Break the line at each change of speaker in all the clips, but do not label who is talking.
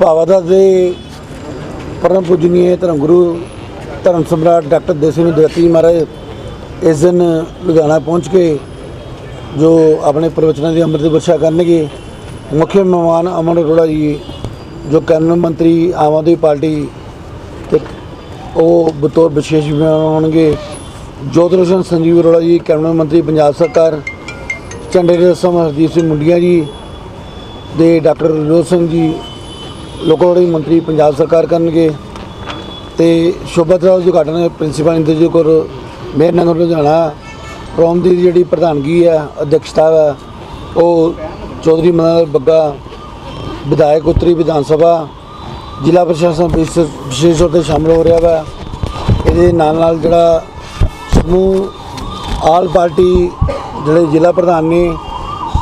ਭਾਵਾਦਾ ਦੇ ਪਰਮ ਪੂਜਨੀਏ ਧਰਮ ਗੁਰੂ ਧਰਮ ਸਮਰਾਟ ਡਾਕਟਰ ਦੇਸੀ ਨੂੰ ਦਵਤੀ ਮਹਾਰਾਜ ਇਸ ਦਿਨ ਲੁਧਿਆਣਾ ਪਹੁੰਚ ਕੇ ਜੋ ਆਪਣੇ ਪ੍ਰਵਚਨਾਂ ਦੀ ਅੰਮ੍ਰਿਤ ਵਰਸ਼ਾ ਕਰਨਗੇ, ਮੁੱਖ ਮਹਿਮਾਨ ਅਮਨ ਅਰੋੜਾ ਜੀ, ਜੋ ਕੈਬਨਿਟ ਮੰਤਰੀ ਆਮ ਆਦਮੀ ਪਾਰਟੀ ਤੇ ਉਹ ਬਤੌਰ ਵਿਸ਼ੇਸ਼ ਮਹਿਮਾਨ ਹੋਣਗੇ ਜੋਤ ਰੋਸ਼ਨ ਸੰਜੀਵ ਅਰੋੜਾ ਜੀ, ਕੈਬਨਿਟ ਮੰਤਰੀ ਪੰਜਾਬ ਸਰਕਾਰ ਚੰਡੀਗੜ੍ਹ ਦੇ ਹਰਦੀਪ ਸਿੰਘ ਮੁੰਡੀਆਂ ਜੀ ਦੇ ਡਾਕਟਰ ਰਜੋਤ ਸਿੰਘ ਜੀ ਲੋਕਲ ਮੰਤਰੀ ਪੰਜਾਬ ਸਰਕਾਰ ਕਰਨਗੇ ਤੇ ਸ਼ੋਭਤ ਰਾਓ ਜੀ ਉਦਘਾਟਨ ਪ੍ਰਿੰਸੀਪਲ ਇੰਦਰਜੀਤ ਕੌਰ, ਮੇਅਰ ਨਗਰ ਲੁਧਿਆਣਾ, ਪ੍ਰੋਮ ਦੀ ਜਿਹੜੀ ਪ੍ਰਧਾਨਗੀ ਹੈ, ਅਧਿਕਸ਼ਤਾ ਹੈ, ਉਹ ਚੌਧਰੀ ਮਨਨ ਬੱਗਾ, ਵਿਧਾਇਕ ਉੱਤਰੀ ਵਿਧਾਨ ਸਭਾ, ਜ਼ਿਲ੍ਹਾ ਪ੍ਰਸ਼ਾਸਨ ਵਿਸ਼ੇਸ਼ ਤੌਰ ਤੇ ਸ਼ਾਮਲ ਹੋ ਰਿਹਾ ਵਾ। ਇਹਦੇ ਨਾਲ ਨਾਲ ਜਿਹੜਾ ਸਮੂਹ ਆਲ ਪਾਰਟੀ, ਜਿਹੜੇ ਜ਼ਿਲ੍ਹਾ ਪ੍ਰਧਾਨ ਨੇ,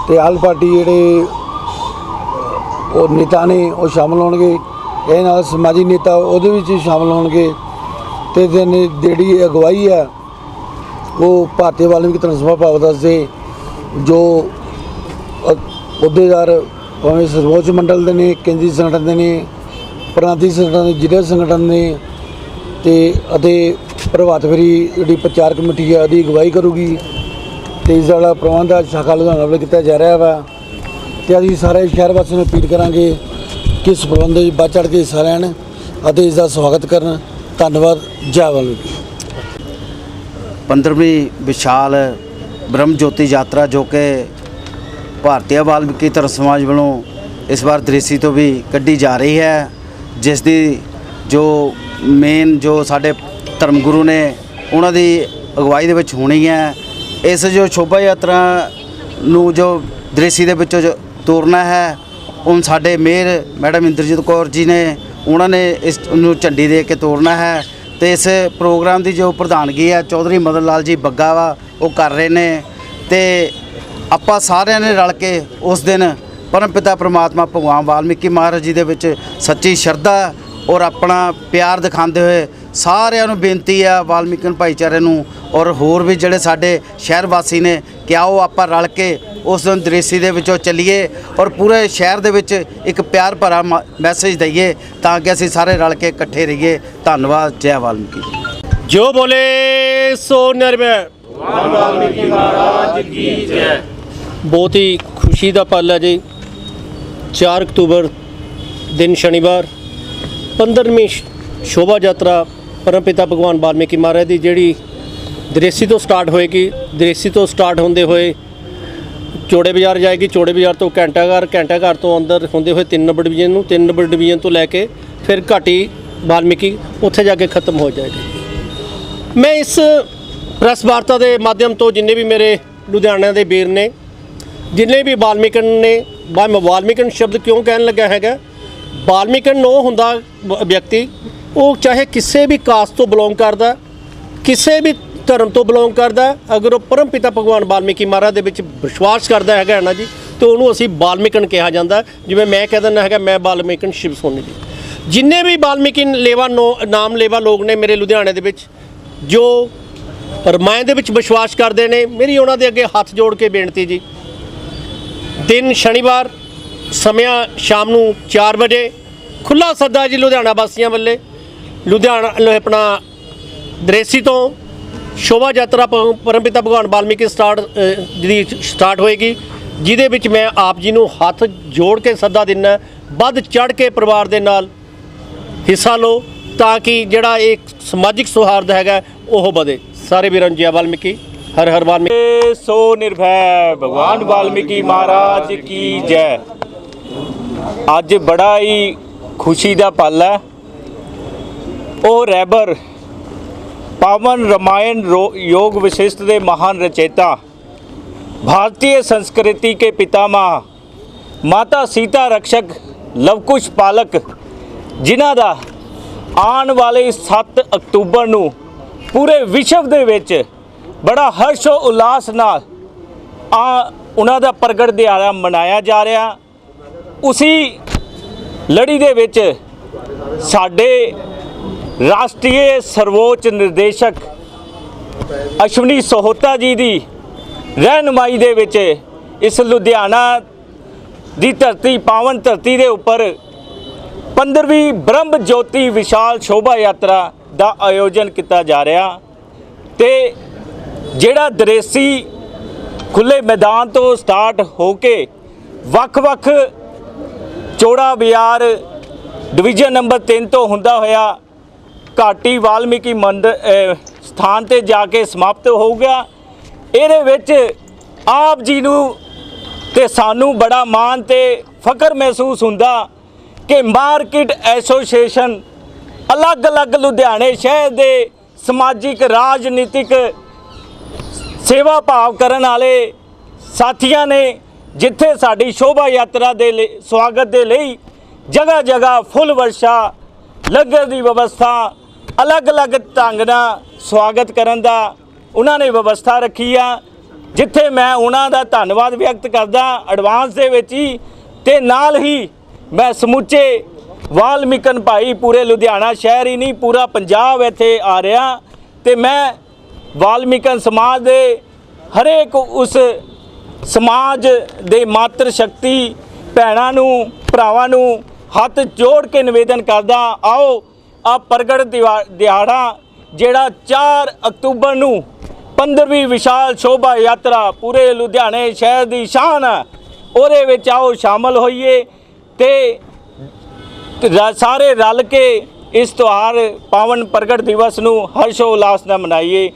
ਤੇ ਆਲ ਪਾਰਟੀ ਜਿਹੜੇ ਉਹ ਨੇਤਾ ਨੇ ਉਹ ਸ਼ਾਮਲ ਹੋਣਗੇ। ਇਹ ਨਾਲ ਸਮਾਜੀ ਨੇਤਾ ਉਹਦੇ ਵਿੱਚ ਹੀ ਸ਼ਾਮਲ ਹੋਣਗੇ। ਤੇ ਜਿਹੜੀ ਅਗਵਾਈ ਆ ਉਹ ਭਾਰਤੀ ਵਾਲਮੀਕੀ ਧਰਮ ਸਭਾ ਭਾਵਦਾਸ ਦੇ ਜੋ ਅਹੁਦੇਦਾਰ ਭਾਵੇਂ ਸਰਵੋਚ ਮੰਡਲ ਦੇ ਨੇ, ਕੇਂਦਰੀ ਸੰਗਠਨ ਦੇ ਨੇ, ਪ੍ਰਾਂਤੀ ਸੰਗਠਨ ਦੇ, ਜ਼ਿਲ੍ਹਾ ਸੰਗਠਨ ਨੇ, ਤੇ ਅਤੇ ਪ੍ਰਭਾਤ ਫੇਰੀ ਜਿਹੜੀ ਪ੍ਰਚਾਰ ਕਮੇਟੀ ਹੈ, ਉਹਦੀ ਅਗਵਾਈ ਕਰੂਗੀ। ਤੇ ਇਸ ਦਾ ਪ੍ਰਬੰਧ ਹੈ, ਸ਼ਾਖਾ ਲੁਧਿਆਣਾ ਵੱਲੋਂ ਕੀਤਾ ਜਾ ਰਿਹਾ ਵਾ। ਤੇ ਅਸੀਂ ਸਾਰੇ ਸ਼ਹਿਰ ਵਾਸੀਆਂ ਨੂੰ ਅਪੀਲ ਕਰਾਂਗੇ ਕਿ ਇਸ ਪ੍ਰਬੰਧ ਵਿੱਚ ਵੱਧ ਚੜ੍ਹ ਕੇ ਹਿੱਸਾ ਲੈਣ ਅਤੇ ਇਸ ਦਾ ਸਵਾਗਤ ਕਰਨ। ਧੰਨਵਾਦ। ਜੈ ਵਾਲਮੀਕੀ
15ਵੀਂ ਵਿਸ਼ਾਲ ਬ੍ਰਹਮ ਜੋਤੀ ਯਾਤਰਾ ਜੋ ਕਿ ਭਾਰਤੀ ਵਾਲਮੀਕੀ ਧਰਮ ਸਮਾਜ ਵੱਲੋਂ ਇਸ ਵਾਰ ਦ੍ਰਿਸ਼ੀ ਤੋਂ ਵੀ ਕੱਢੀ ਜਾ ਰਹੀ ਹੈ, ਜਿਸ ਦੀ ਜੋ ਮੇਨ ਜੋ ਸਾਡੇ ਧਰਮ ਗੁਰੂ ਨੇ ਉਹਨਾਂ ਦੀ ਅਗਵਾਈ ਦੇ ਵਿੱਚ ਹੋਣੀ ਹੈ। ਇਸ ਜੋ ਸ਼ੋਭਾ ਯਾਤਰਾ ਨੂੰ ਜੋ ਦ੍ਰਿਸ਼ੀ ਦੇ ਵਿੱਚੋਂ ਜੋ ਤੋਰਨਾ ਹੈ। ਉਹ ਸਾਡੇ ਮੇਅਰ ਮੈਡਮ ਇੰਦਰਜੀਤ ਕੌਰ ਜੀ ਨੇ, ਉਹਨਾਂ ਨੇ ਇਸ ਨੂੰ ਝੰਡੀ ਦੇ ਕੇ ਤੋਰਨਾ ਹੈ ਤੇ ਇਸ ਪ੍ਰੋਗਰਾਮ ਦੀ ਜੋ ਪ੍ਰਧਾਨਗੀ ਹੈ, ਚੌਧਰੀ ਮਦਨ ਲਾਲ ਜੀ ਬੱਗਾ ਵਾ, ਉਹ ਕਰ ਰਹੇ ਨੇ। ਤੇ ਆਪਾਂ ਸਾਰਿਆਂ ਨੇ ਰਲ ਕੇ ਉਸ ਦਿਨ ਪਰਮ ਪਿਤਾ ਪ੍ਰਮਾਤਮਾ ਭਗਵਾਨ ਵਾਲਮੀਕੀ ਮਹਾਰਾਜ ਜੀ ਦੇ ਵਿੱਚ ਸੱਚੀ ਸ਼ਰਧਾ ਔਰ ਆਪਣਾ ਪਿਆਰ ਦਿਖਾਉਂਦੇ ਹੋਏ ਸਾਰਿਆਂ ਨੂੰ ਬੇਨਤੀ ਆ ਵਾਲਮੀਕਨ ਭਾਈਚਾਰੇ ਨੂੰ ਔਰ ਹੋਰ ਵੀ ਜਿਹੜੇ ਸਾਡੇ ਸ਼ਹਿਰ ਵਾਸੀ ਨੇ ਕਿ ਆਓ ਆਪਾਂ ਰਲ ਕੇ ਉਸ ਦਿਨ ਦ੍ਰਿਸ਼ੀ ਦੇ ਵਿੱਚੋਂ ਚੱਲੀਏ ਔਰ ਪੂਰੇ ਸ਼ਹਿਰ ਦੇ ਵਿੱਚ ਇੱਕ ਪਿਆਰ ਭਰਾ ਮੈਸੇਜ ਦਈਏ ਤਾਂ ਕਿ ਅਸੀਂ ਸਾਰੇ ਰਲ ਕੇ ਇਕੱਠੇ ਰਹੀਏ। ਧੰਨਵਾਦ ਜੈ ਵਾਲਮੀਕੀ।
ਜੋ ਬੋਲੇ ਸੋ ਨਿਰਭੈ ਵਾਲਮੀਕੀ ਮਹਾਰਾਜ ਕੀ ਜੈ। ਬਹੁਤ ਹੀ ਖੁਸ਼ੀ ਦਾ ਪਲ ਹੈ ਜੀ। 4 ਅਕਤੂਬਰ ਦਿਨ ਸ਼ਨੀਵਾਰ 15ਵੀਂ ਸ਼ੋਭਾ ਯਾਤਰਾ ਪਰਮਪਿਤਾ ਭਗਵਾਨ ਵਾਲਮੀਕੀ ਮਹਾਰਾਜ ਦੀ ਜਿਹੜੀ ਦ੍ਰੇਸੀ ਤੋਂ ਸਟਾਰਟ ਹੋਏਗੀ। ਦ੍ਰੇਸੀ ਤੋਂ ਸਟਾਰਟ ਹੁੰਦੇ ਹੋਏ ਚੋੜੇ ਬਾਜ਼ਾਰ ਜਾਏਗੀ, ਚੋੜੇ ਬਾਜ਼ਾਰ ਤੋਂ ਘੰਟਾ ਘਰ ਘੰਟਾ ਘਰ ਤੋਂ ਅੰਦਰ ਹੁੰਦੇ ਹੋਏ 3 ਨੰਬਰ ਡਿਵੀਜ਼ਨ ਨੂੰ 3 ਨੰਬਰ ਡਿਵੀਜ਼ਨ ਤੋਂ ਲੈ ਕੇ ਫਿਰ ਘਾਟੀ ਵਾਲਮੀਕੀ ਉੱਥੇ ਜਾ ਕੇ ਖਤਮ ਹੋ ਜਾਏਗੀ। ਮੈਂ ਇਸ ਪ੍ਰੈਸ ਵਾਰਤਾ ਦੇ ਮਾਧਿਅਮ ਤੋਂ ਜਿੰਨੇ ਵੀ ਮੇਰੇ ਲੁਧਿਆਣਾ ਦੇ ਵੀਰ ਨੇ, ਜਿੰਨੇ ਵੀ ਵਾਲਮੀਕਨ ਨੇ ਮੈਂ ਵਾਲਮੀਕਨ ਸ਼ਬਦ ਕਿਉਂ ਕਹਿਣ ਲੱਗਾ ਹੈਗਾ? ਵਾਲਮੀਕਨ ਉਹ ਹੁੰਦਾ ਵਿਅਕਤੀ, ਉਹ ਚਾਹੇ ਕਿਸੇ ਵੀ ਕਾਸਟ ਤੋਂ ਬਿਲੋਂਗ ਕਰਦਾ, ਕਿਸੇ ਵੀ ਧਰਮ ਤੋਂ ਬਿਲੋਂਗ ਕਰਦਾ ਅਗਰ ਉਹ ਪਰਮ ਪਿਤਾ ਭਗਵਾਨ ਵਾਲਮੀਕੀ ਮਹਾਰਾਜ ਦੇ ਵਿੱਚ ਵਿਸ਼ਵਾਸ ਕਰਦਾ ਹੈਗਾ ਹੈ ਨਾ ਜੀ, ਤੇ ਉਹਨੂੰ ਅਸੀਂ ਵਾਲਮੀਕਨ ਕਿਹਾ ਜਾਂਦਾ ਜਿਵੇਂ ਮੈਂ ਕਹਿ ਦਿੰਦਾ ਹੈਗਾ, ਮੈਂ ਵਾਲਮੀਕਨ ਸ਼ਿਵ ਸੋਨੀ ਜੀ। ਜਿੰਨੇ ਵੀ ਵਾਲਮੀਕੀ ਲੇਵਾ ਨੋ- ਨਾਮ ਲੇਵਾ ਲੋਕ ਨੇ ਮੇਰੇ ਲੁਧਿਆਣੇ ਦੇ ਵਿੱਚ, ਜੋ ਰਮਾਇਣ ਦੇ ਵਿੱਚ ਵਿਸ਼ਵਾਸ ਕਰਦੇ ਨੇ, ਮੇਰੀ ਉਹਨਾਂ ਦੇ ਅੱਗੇ ਹੱਥ ਜੋੜ ਕੇ ਬੇਨਤੀ ਜੀ। ਦਿਨ ਸ਼ਨੀਵਾਰ, ਸਮਿਆਂ ਸ਼ਾਮ ਨੂੰ 4 ਵਜੇ ਖੁੱਲਾ ਸੱਦਾ ਜੀ ਲੁਧਿਆਣਾ ਵਾਸੀਆਂ ਵੱਲੇ। ਲੁਧਿਆਣਾ ਆਪਣਾ ਦਰੇਸੀ ਤੋਂ ਸ਼ੋਭਾ ਯਾਤਰਾ ਪਰਮਪਿਤਾ ਭਗਵਾਨ ਵਾਲਮੀਕੀ ਸਟਾਰਟ ਜਿਹਦੀ ਸਟਾਰਟ ਹੋਏਗੀ, ਜਿਹਦੇ ਵਿੱਚ ਮੈਂ ਆਪ ਜੀ ਨੂੰ ਹੱਥ ਜੋੜ ਕੇ ਸੱਦਾ ਦਿੰਨਾ, ਵੱਧ ਚੜ ਕੇ ਪਰਿਵਾਰ ਦੇ ਨਾਲ ਹਿੱਸਾ ਲਓ, ਤਾਂ ਕਿ ਜਿਹੜਾ ਇਹ ਸਮਾਜਿਕ ਸੁਹਾਰਦ ਹੈਗਾ, ਉਹ ਵਧੇ। ਸਾਰੇ ਵੀਰਾਂ ਜੀ ਵਾਲਮੀਕੀ ਹਰ ਹਰ ਵਾਲਮੀਕੀ
ਸੋ ਨਿਰਭੈ ਭਗਵਾਨ ਵਾਲਮੀਕੀ ਮਹਾਰਾਜ ਕੀ ਜੈ। ਅੱਜ ਬੜਾ ਹੀ ਖੁਸ਼ੀ ਦਾ ਪਲ ਹੈ। ਉਹ ਰੈਬਰ ਪਾਵਨ ਰਮਾਇਣ ਰੋ- योग वशिष्ठ ਦੇ ਮਹਾਨ ਰਚੇਤਾ भारतीय संस्कृति के पितामह ਮਾਤਾ ਸੀਤਾ ਰਕਸ਼ਕ ਲਵਕੁਸ਼ ਪਾਲਕ ਜਿਨ੍ਹਾਂ ਦਾ ਆਉਣ ਵਾਲੇ 7 ਅਕਤੂਬਰ ਨੂੰ ਪੂਰੇ ਵਿਸ਼ਵ ਦੇ ਵਿੱਚ ਬੜਾ ਹਰਸ਼ੋ ਉਲਾਸ ਨਾਲ ਆ ਉਹਨਾਂ ਦਾ ਪ੍ਰਗਟ ਦਿਹਾੜਾ ਮਨਾਇਆ ਜਾ ਰਿਹਾ ਉਸੀ ਲੜੀ ਦੇ ਵਿੱਚ ਸਾਡੇ ਰਾਸ਼ਟਰੀ ਸਰਵੋੱਚ ਨਿਰਦੇਸ਼ਕ ਅਸ਼ਵਨੀ ਸੋਹਤਾ ਜੀ ਦੀ ਰਹਿਨਮਾਈ ਦੇ ਵਿੱਚ ਇਸ ਲੁਧਿਆਣਾ ਦੀ ਧਰਤੀ, ਪਾਵਨ ਧਰਤੀ ਦੇ ਉੱਪਰ 15ਵੀਂ ਬ੍ਰਹਮ ਜੋਤੀ ਵਿਸ਼ਾਲ ਸ਼ੋਭਾ ਯਾਤਰਾ ਦਾ ਆਯੋਜਨ ਕੀਤਾ ਜਾ ਰਿਹਾ ਤੇ ਜਿਹੜਾ ਦਰੇਸੀ ਖੁੱਲੇ ਮੈਦਾਨ ਤੋਂ ਸਟਾਰਟ ਹੋ ਕੇ ਵੱਖ-ਵੱਖ ਚੋੜਾ ਬਿਆਰ ਡਿਵੀਜ਼ਨ ਨੰਬਰ 3 ਤੋਂ ਹੁੰਦਾ ਹੋਇਆ ਘਾਟੀ ਵਾਲਮੀਕੀ ਮੰਦਰ ਸਥਾਨ ਤੇ ਜਾ ਕੇ ਸਮਾਪਤ ਹੋਊਗਾ ਇਹਦੇ ਵਿੱਚ ਆਪ ਜੀ ਨੂੰ ਤੇ ਸਾਨੂੰ ਬੜਾ ਮਾਣ ਤੇ ਫਖਰ ਮਹਿਸੂਸ ਹੁੰਦਾ ਕਿ ਮਾਰਕੀਟ ਐਸੋਸੀਏਸ਼ਨ ਅਲੱਗ-ਅਲੱਗ ਲੁਧਿਆਣੇ ਸ਼ਹਿਰ ਦੇ ਸਮਾਜਿਕ, ਰਾਜਨੀਤਿਕ ਸੇਵਾ ਭਾਵ ਕਰਨ ਵਾਲੇ ਸਾਥੀਆਂ ਨੇ ਜਿੱਥੇ ਸਾਡੀ ਸ਼ੋਭਾ ਯਾਤਰਾ ਦੇ ਲਈ, ਸਵਾਗਤ ਦੇ ਲਈ ਜਗ੍ਹਾ ਜਗ੍ਹਾ ਫੁੱਲ ਵਰਸ਼ਾ ਲੰਗਰ ਦੀ ਵਿਵਸਥਾ ਅਲੱਗ-ਅਲੱਗ ਢੰਗ ਨਾਲ ਸਵਾਗਤ ਕਰਨ ਦਾ ਉਹਨਾਂ ਨੇ ਵਿਵਸਥਾ ਰੱਖੀ ਆ, ਜਿੱਥੇ ਮੈਂ ਉਹਨਾਂ ਦਾ ਧੰਨਵਾਦ ਵਿਅਕਤ ਕਰਦਾ ਐਡਵਾਂਸ ਦੇ ਵਿੱਚ ਹੀ ਤੇ ਨਾਲ ਹੀ ਮੈਂ ਸਮੁੱਚੇ ਵਾਲਮੀਕਨ ਭਾਈ ਪੂਰੇ ਲੁਧਿਆਣਾ ਸ਼ਹਿਰ ਹੀ ਨਹੀਂ, ਪੂਰਾ ਪੰਜਾਬ ਇੱਥੇ ਆ ਰਿਹਾ ਤੇ ਮੈਂ ਵਾਲਮੀਕਨ ਸਮਾਜ ਦੇ ਹਰੇਕ ਉਸ ਸਮਾਜ ਦੇ ਮਾਤਰ ਸ਼ਕਤੀ ਭੈਣਾਂ ਨੂੰ, ਭਰਾਵਾਂ ਨੂੰ ਹੱਥ ਜੋੜ ਕੇ ਨਿਵੇਦਨ ਕਰਦਾ, ਆਓ ਆ ਪ੍ਰਗਟ ਦਿਵਾ- ਦਿਹਾੜਾ ਜਿਹੜਾ 4 ਅਕਤੂਬਰ ਨੂੰ 15ਵੀਂ ਵਿਸ਼ਾਲ ਸ਼ੋਭਾ ਯਾਤਰਾ ਪੂਰੇ ਲੁਧਿਆਣੇ ਸ਼ਹਿਰ ਦੀ ਸ਼ਾਨ ਹੈ ਉਹਦੇ ਵਿੱਚ ਆਓ ਸ਼ਾਮਲ ਹੋਈਏ ਤੇ ਸਾਰੇ ਰਲ ਕੇ ਇਸ ਤਿਉਹਾਰ ਪਾਵਨ ਪ੍ਰਗਟ ਦਿਵਸ ਨੂੰ ਹਰਸ਼ੋ ਉਲਾਸ ਨਾਲ ਮਨਾਈਏ।